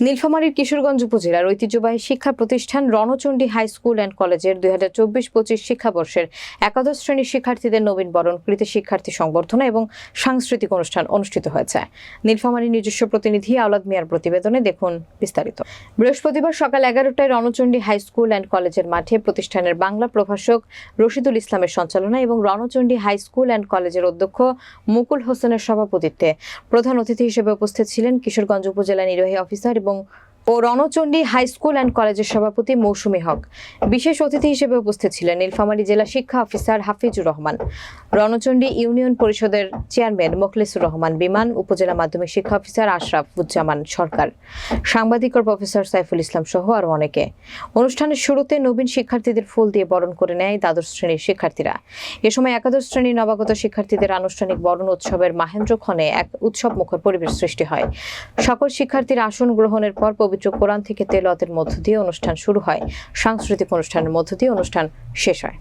নীলফামারীর কিশোরগঞ্জ উপজেলার ঐতিহ্যবাহী শিক্ষা প্রতিষ্ঠান রণচণ্ডী হাই স্কুল অ্যান্ড কলেজের দুই হাজার চব্বিশ পঁচিশ শিক্ষাবর্ষের একাদশ শ্রেণির শিক্ষার্থীদের নবীন বরণ, কৃতি শিক্ষার্থী সংবর্ধনা এবং সাংস্কৃতিক অনুষ্ঠান অনুষ্ঠিত হয়েছে। নীলফামারীর নিজস্ব প্রতিনিধি আওলাদ মিয়ার প্রতিবেদনে দেখুন বিস্তারিত। বৃহস্পতিবার সকাল এগারোটায় রণচণ্ডী হাই স্কুল অ্যান্ড কলেজের মাঠে প্রতিষ্ঠানের বাংলা প্রভাষক রশিদুল ইসলামের সঞ্চালনায় এবং রণচণ্ডী হাই স্কুল অ্যান্ড কলেজের অধ্যক্ষ মুকুল হোসেনের সভাপতিত্বে প্রধান অতিথি হিসেবে উপস্থিত ছিলেন কিশোরগঞ্জ উপজেলা নির্বাহী অফিসার এবং এবং ও রণচণ্ডী হাই স্কুল অ্যান্ড কলেজের সভাপতি মৌসুমী হক। বিশেষ অতিথি হিসেবে উপস্থিত ছিলেন নীলফামারী জেলা শিক্ষা অফিসার হাফিজুর রহমান, রণচণ্ডী ইউনিয়ন পরিষদের চেয়ারম্যান মোখলেসুর রহমান বিমান, উপজেলা মাধ্যমিক শিক্ষা অফিসার আশরাফুজ্জামান সরকার, সাংবাদিক ও প্রফেসর সাইফুল ইসলাম সহ আরও অনেকে। অনুষ্ঠানের শুরুতে নবীন শিক্ষার্থীদের ফুল দিয়ে বরণ করে নেয় দ্বাদশ শ্রেণির শিক্ষার্থীরা। এ সময় একাদশ শ্রেণির নবাগত শিক্ষার্থীদের আনুষ্ঠানিক বরণ উৎসবের মাহেন্দ্রক্ষণে এক উৎসব মুখর পরিবেশ সৃষ্টি হয়। সকল শিক্ষার্থীর আসন গ্রহণের পর পবিত্র কোরআন থেকে তেলতের মধ্য দিয়ে অনুষ্ঠান শুরু হয়। সাংস্কৃতিক অনুষ্ঠানের মধ্য দিয়ে অনুষ্ঠান শেষ হয়।